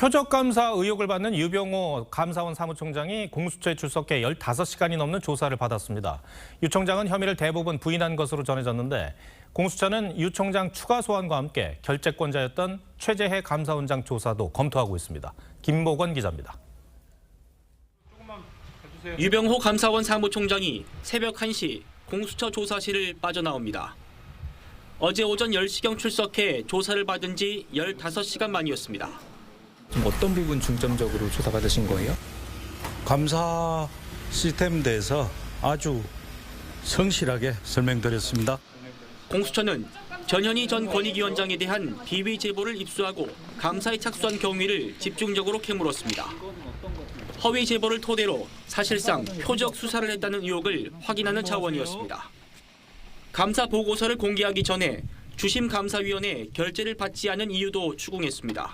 표적감사 의혹을 받는 유병호 감사원 사무총장이 공수처에 출석해 15시간이 넘는 조사를 받았습니다. 유 총장은 혐의를 대부분 부인한 것으로 전해졌는데 공수처는 유 총장 추가 소환과 함께 결재권자였던 최재해 감사원장 조사도 검토하고 있습니다. 김보건 기자입니다. 유병호 감사원 사무총장이 새벽 1시 공수처 조사실을 빠져나옵니다. 어제 오전 10시경 출석해 조사를 받은 지 15시간 만이었습니다. 좀 어떤 부분 중점적으로 조사받으신 거예요? 감사 시스템 대해서 아주 성실하게 설명드렸습니다. 공수처는 전현희 전 권익위원장에 대한 비위 제보를 입수하고 감사에 착수한 경위를 집중적으로 캐물었습니다. 허위 제보를 토대로 사실상 표적 수사를 했다는 의혹을 확인하는 차원이었습니다. 감사 보고서를 공개하기 전에 주심 감사위원회 결재를 받지 않은 이유도 추궁했습니다.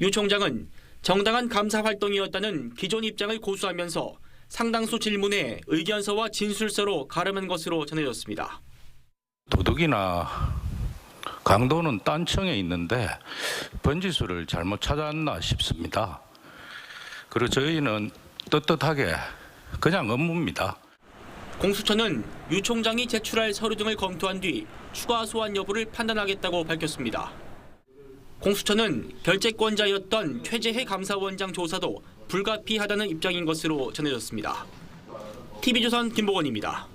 유 총장은 정당한 감사 활동이었다는 기존 입장을 고수하면서 상당수 질문에 의견서와 진술서로 가름한 것으로 전해졌습니다. 도둑이나 강도는 딴청에 있는데 번지수를 잘못 찾았나 싶습니다. 그리고 저희는 떳떳하게 그냥 업무입니다. 공수처는 유 총장이 제출할 서류 등을 검토한 뒤 추가 소환 여부를 판단하겠다고 밝혔습니다. 공수처는 결재권자였던 최재해 감사원장 조사도 불가피하다는 입장인 것으로 전해졌습니다. TV조선 김보건입니다.